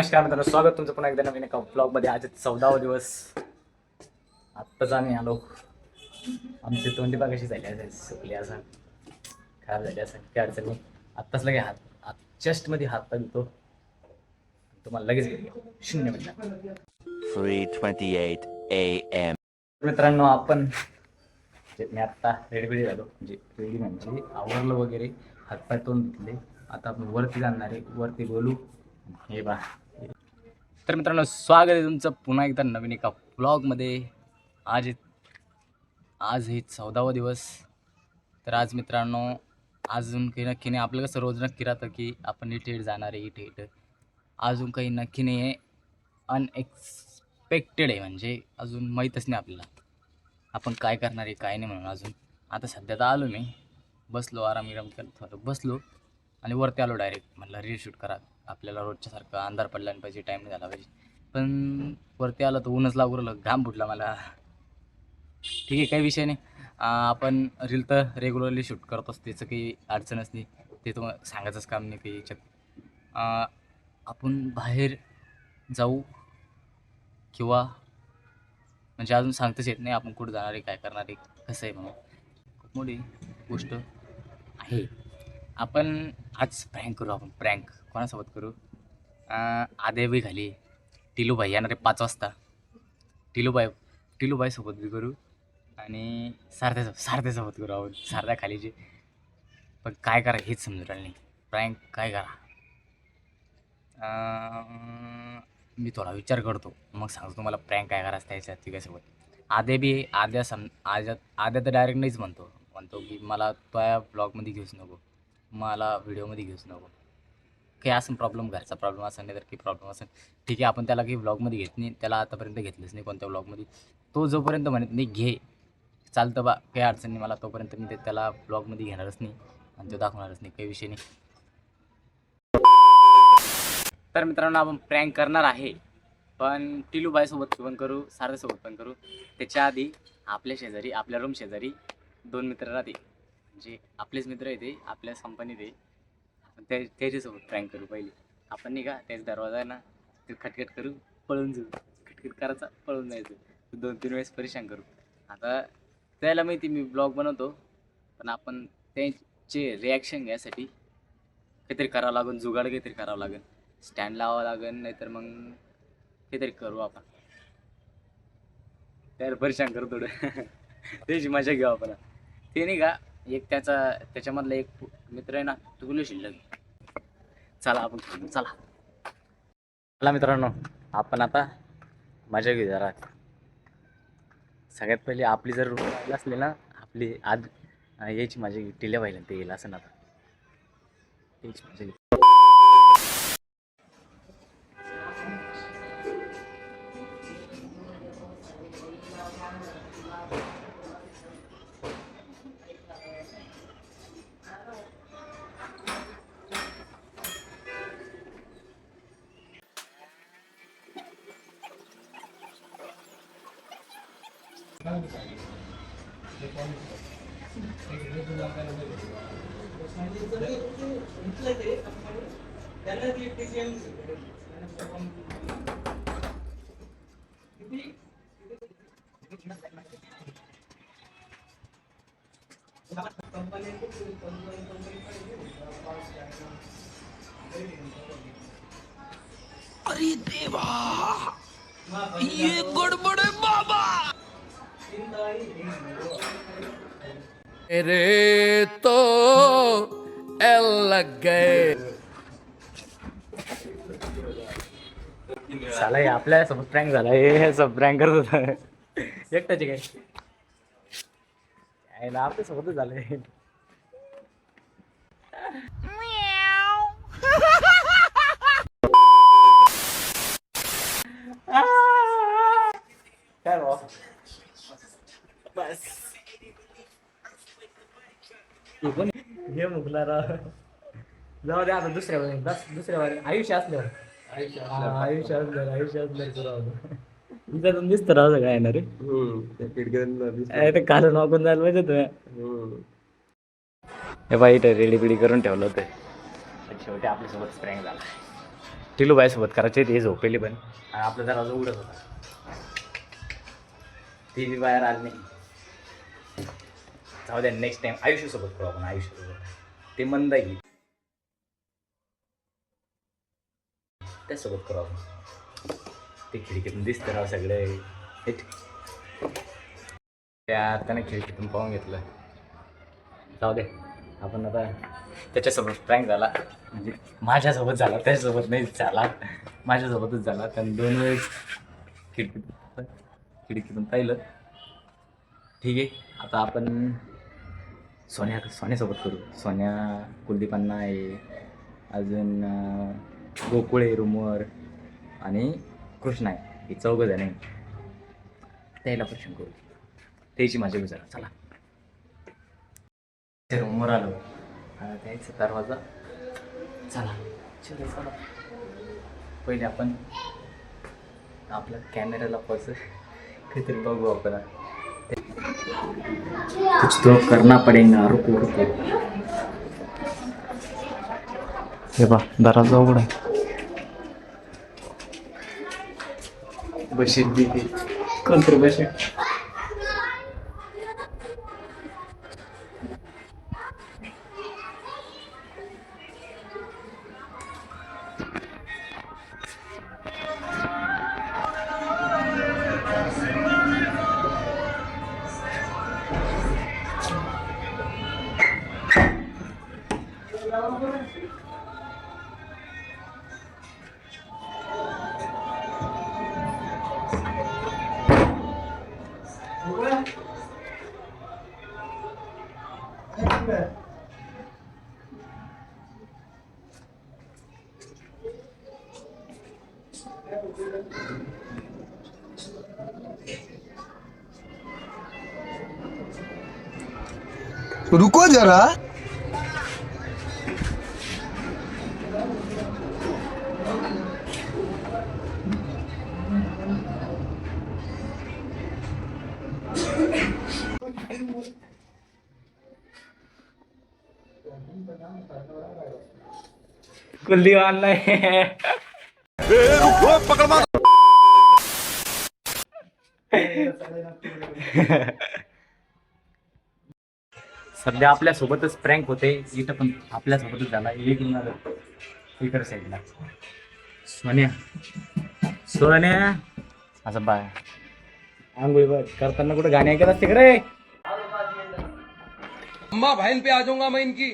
नमस्कार मित्रांनो स्वागत तुमचं पुन्हा एकदा नवीन एका ब्लॉगमध्ये आज चौदावा दिवस. आत्ताच आम्ही आलो. आमची तोंडी बा कशी झाली असेल? सुकली असं खराब झाली असेल. काही अडचण आत्ताच लगे हात चेस्टमध्ये हात पाय तुम्हाला लगेच घेतो शून्य मिनिटात 3:28 a.m. मित्रांनो आपण मी आत्ता रेडी बिडी झालो. म्हणजे रेडी म्हणजे आवरलं वगैरे. हातपाय तोंड धुतले. आता आपण वरती जाणार आहे. वरती बोलू. हे बा तर मित्रांनो स्वागत आहे तुमचं पुन्हा एकदा नवीन एका ब्लॉगमध्ये आज आज हे चौदावा दिवस. तर आज मित्रांनो अजून काही नक्की नाही. आपलं कसं रोज नक्की राहतं की आपण इथे इथे जाणार आहे इथे इथं. अजून काही नक्की नाही आहे. अनएक्सपेक्टेड आहे म्हणजे अजून माहीतच नाही आपल्याला. आपण काय करणार आहे काय नाही म्हणून अजून. आता सध्या तर आलो मी. बसलो आराम विराम करत थोडं बसलो आणि वरती आलो डायरेक्ट म्हटलं रील शूट करा आपल्याला रोजच्यासारखं अंधार पडला नाही पाहिजे टाईम नाही झाला पाहिजे. पण वरती आलं तर ऊनच लागू राहिलं घाम फुटला मला. ठीक आहे काही विषय नाही. आपण रील तर रेग्युलरली शूट करतोच त्याचं काही अडचण असली ते तुम्हाला सांगायचंच काम नाही काही याच्यात. आपण बाहेर जाऊ किंवा म्हणजे अजून सांगताच येत नाही आपण कुठं जाणार आहे काय करणार आहे कसं आहे म्हणून. खूप मोठी गोष्ट आहे. आपण आज प्रँक करू आपण प्रँक कोणासोबत करू? आदेवी घाली. टिलूबाई येणार आहे पाच वाजता. टिलूबाई टिलूबाईसोबत बी करू आणि सारथ्यासोबत सारथ्यासोबत करू आपण. सारथ्या खालीचे. पण काय करा हेच समजून राहिलं नाही. प्रँक काय करा? मी थोडा विचार करतो. मग सांगतो तुम्हाला प्रँक काय करायचं त्याच्या तिघासोबत. आद्या बी आद्या सम आद्या आद्या तर डायरेक्ट नाहीच म्हणतो. म्हणतो की मला त्या ब्लॉगमध्ये घेऊच नको. मला व्हिडिओमध्ये घेऊच नको. काही असं प्रॉब्लेम घरचा प्रॉब्लेम असेल नाही तर काही प्रॉब्लेम असेल. ठीक आहे आपण त्याला काही ब्लॉगमध्ये घेत नाही त्याला आतापर्यंत घेतलंच नाही कोणत्या ब्लॉगमध्ये तो जोपर्यंत म्हणत नाही घे चालतं बा काही अडचण नाही मला तोपर्यंत मी ते त्याला ब्लॉगमध्ये घेणारच नाही आणि तो दाखवणारच नाही काही विषय नाही. तर मित्रांनो आपण प्रँक करणार आहे. पण टिलूबाईसोबत पण करू सारथ्यासोबत पण करू. त्याच्या आधी आपल्या शेजारी आपल्या रूम शेजारी दोन मित्र राहते जे आपलेच मित्र आहे ते आपल्याच कंपनीत आहे आपण त्या त्याच्यासोबत प्रँक करू पहिले. आपण नाही का त्याच दरवाजा ना ते खटखट करू पळून जाऊ. खटखट करायचा पळून जायचं. दोन तीन वेळेस परेशान करू. आता त्याला माहिती मी ब्लॉग बनवतो पण आपण त्यांचे रिॲक्शन घ्यायसाठी काहीतरी करावं लागेल जुगाड काहीतरी करावं लागेल स्टँड लावावं लागेल नाहीतर मग काहीतरी करू आपण. त्याला परेशान करू थोडं. त्याची मजा घेऊ आपण. ते नाही का एक त्याचा त्याच्यामधला एक मित्र आहे ना तुला शिल्लक. चला आपण खेळू चला. चला मित्रांनो आपण आता मजा घेऊ जरा. सगळ्यात पहिले आपली जर रूम असली ना आपली आज यायची माझी टिल्या पाहिजे ते येईल असं ना आता. यायची अरे देवा ये गड़बड़ है बाबा। रे तो एल लग। गए झाला हे आपल्यासोबत प्रँक झाला हे सब प्रँक करत होता. एकटाचे काय? यायला आपल्या सोबतच झालंय. काय भाऊ बस. हे? हे मुकला राव. जाऊ दे आता दुसऱ्या वेळी बस दुसऱ्या वेळी. आयुष्य असल्यावर. आयुष्य असल्यावर. आयुष्य असल्यावर करू आपण इथं दिसतं राव काय ना रे. ते काल नॉकून जायला पाहिजे तुम्ही हे बाई इथं रेडी बिडी करून ठेवलं होतं. शेवटी आपल्यासोबत प्रँक झाला. टिलूबाई सोबत करायचे ते झोपेले पण. आणि आपला दरवाजा उघडत होता. ती बी बाहेर आली नाही. जाऊ द्या नेक्स्ट टाइम आयुष्यासोबत करू आपण आयुष्यासोबत. ते मंद येईल त्यासोबत करू आपण. ते खिडकीतून दिसतं राव सगळे. त्या त्याने खिडकीतून पाहून घेतलं. जाऊ दे आपण आता त्याच्यासोबत प्रँक झाला. म्हणजे माझ्यासोबत झाला त्याच्यासोबत नाही झाला. माझ्यासोबतच झाला. कारण दोन वेळेस खिडकीतून खिडकीतून पाहिलं. ठीक आहे. आता आपण सोन्या सोन्यासोबत करू. सोन्या कुलदीपांना आहे. अजून गोकुळे गोकुळ आहे आणि कृष्ण आहे. हे चौघ जण आहे. त्याला प्रश्न करू. त्याची माझी विचार चला. त्या आलो. त्याचा दरवाजा. चला. चला चला. पहिले आपण आपल्या कॅमेऱ्याला पस काहीतरी बघू आपण कुछ तो करना पडेगा रुको रुको हे बा दरवाजा उघड आहे. बशीर दिली कोणतरी बशीर रुको जरा कुलदीप आणलाय सध्या आपल्या सोबतच प्रँक होते. इथं पण आपल्या सोबतच झाला एक इकडे साईडला सोन्या. सोन्या. असं बाय. आंघोळी बघ. करताना कुठे गाणे ऐकत असते का रे? अम्मा बहन पे आ जाऊंगा मैं इनकी.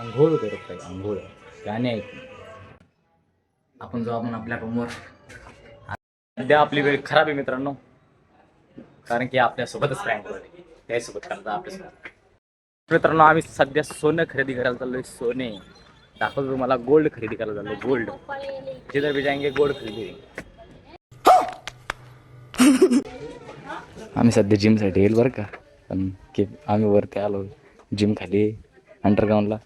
आंघोळ करत पाहिजे आंघोळ. गाणे ऐकून आपण जाऊ आपण आपल्या रूमवर. सध्या आपली वेळ खराब आहे मित्रांनो. कारण की आपल्यासोबतच प्रँक होते त्यासोबत करता आपल्यासोबत. मित्रांनो आम्ही सध्या सोनं खरेदी करायला चाललोय सोने. दाखवतो तुम्हाला गोल्ड खरेदी करायला चाललोय गोल्ड जिधर भी जाएंगे गोल्ड खरेदी. आम्ही सध्या जिमसाठी येईल बरं का. पण की आम्ही वरती आलो जिम खाली अंडरग्राऊंडला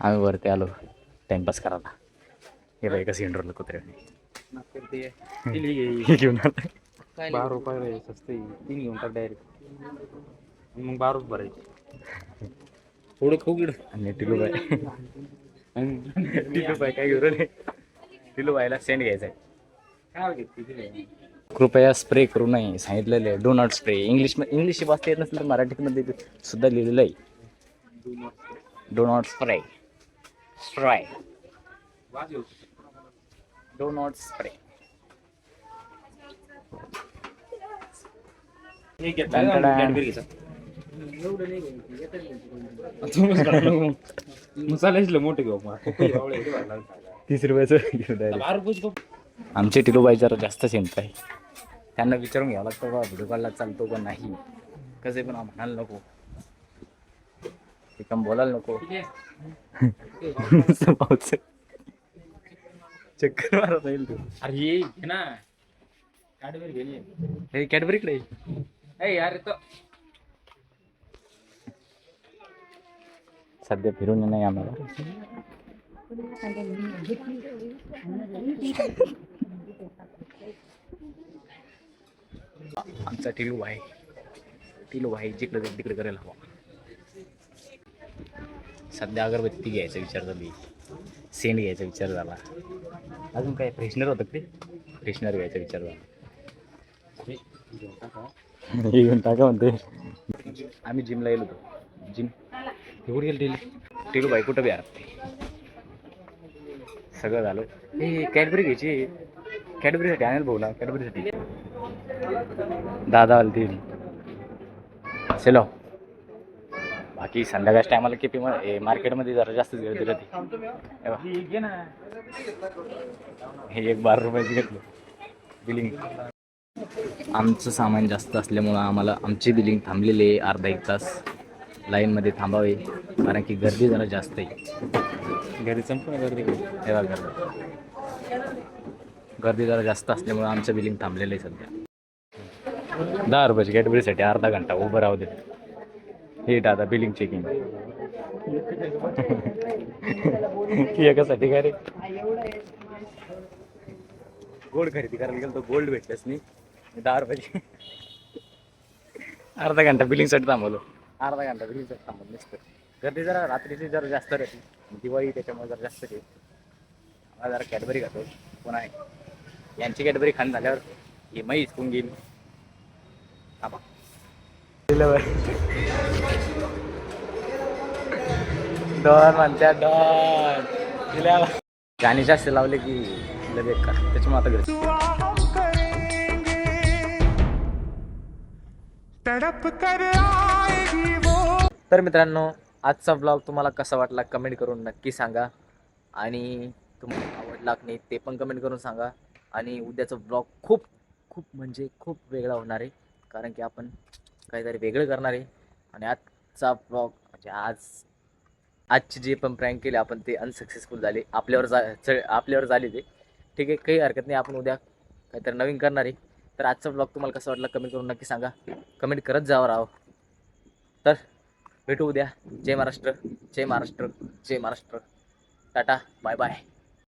आम्ही वरती आलो. टाइमपास करायला. हे बाई कसं इंडोरला कुत्र्याने हे घेऊन बारा रुपये स्वस्त तीन घेऊन टाक डायरेक्ट मग बारा रुपये भरायचे थोडं गिड आणि टिलू बाय टिलू बाय काय घेऊन टिलू बायला सेंड घ्यायचा आहे. कृपया स्प्रे करू नये सांगितलेलं आहे. Do not spray English English वाचता येत नसेल तर मराठीमध्ये सुद्धा लिहिलेलं आहे. Do not spray स्ट्राय do not spray मसाल्याचे मोठे घेऊ तीस रुपयाचं आमचे टिलूबाई जरा जास्त चिंता आहे. त्यांना विचारून घ्यावं लागतं बा व्हिडिओ कॉलला चालतो का नाही? कसे पण म्हणायला नको. कम बोलायला नको. चक्कर मारत येईल तू अरे ये घे ना गाडीवर गेली हे कॅडबरीकडे ए यार तो सध्या फिरून नाही आम्हाला आमचा टिलू आहे टिलू आहे जिकडे तिकडे करायला हवा सध्या अगरबत्ती घ्यायचा विचार आहे. सेंट घ्यायचा विचार झाला. अजून काय फ्रेशनर होतं ते? फ्रेशनर घ्यायचा विचार झाला. घेऊन टाका म्हणते. आम्ही जिमला गेलो होतो. जिम कुठे गेलं टेलू टेलू बाई कुठं बी ते सगळं झालं. हे कॅडबरी घ्यायची. कॅडबरीसाठी आणेल भाऊ ना कॅडबरीसाठी. दादा आलती चलो. बाकी संध्याकाळच्या टायमाला केपी मार्केटमध्ये जरा जास्तच गर्दी राहते हे. हे एक बारा रुपयाचं घेतलं. बिलिंग. आमचं सामान जास्त असल्यामुळं आम्हाला आमची बिलिंग थांबलेली आहे. अर्धा एक तास लाईनमध्ये थांबावे. कारण की गर्दी जरा जास्त आहे. गर्दी संपूर्ण गर्दी हे बघा गर्दी. गर्दी जरा जास्त असल्यामुळं आमचं बिलिंग थांबलेलं आहे सध्या. दहा रुपयाची कॅटेगरीसाठी अर्धा घंटा. उभं राहू दे. हे दादा बिलिंग चेकिंग एकासाठी काय रे? गोल्ड खरेदी करायला गेलो तो गोल्ड भेटलंच नाही. दहा रुपयाची. अर्धा घंटा बिलिंगसाठी थांबवलो. अर्धा घंटा बिलिंगसाठी थांबवलं नसतं. गर्दी जरा रात्रीची जरा जास्त राहते. दिवाळी त्याच्यामुळे जरा जास्त राहते मला जरा कॅडबरी खातो. पुन्हा यांची कॅडबरी खाण झाल्यावर ही मै हिसकून गेली थांबा. डॉन म्हणत्या डॉन दिल्या गाणी जास्त लावले की लगेच बेकार त्याच्यामुळे आता घरी. तर मित्रांनो आजचा ब्लॉग तुम्हाला कसा वाटला कमेंट करून नक्की सांगा. आणि तुम्हाला आवडला की नाही ते पण कमेंट करून सांगा. आणि उद्याचा ब्लॉग खूप खूप म्हणजे खूप वेगळा होणार आहे. कारण की आपण काहीतरी वेगळं करणार आहे. आणि आजचा ब्लॉग म्हणजे आज आजचे जे पण प्रँक केले आपण ते अनसक्सेसफुल झाले. आपल्यावर जा च- आपल्यावर झाले ते. ठीक आहे काही हरकत नाही आपण उद्या काहीतरी नवीन करणार आहे. तर आजचा ब्लॉग तुम्हाला कसा वाटला कमेंट करून नक्की सांगा. कमेंट करत जावं राहो तर भेटू उद्या. जय महाराष्ट्र जय महाराष्ट्र जय महाराष्ट्र. Tata bye bye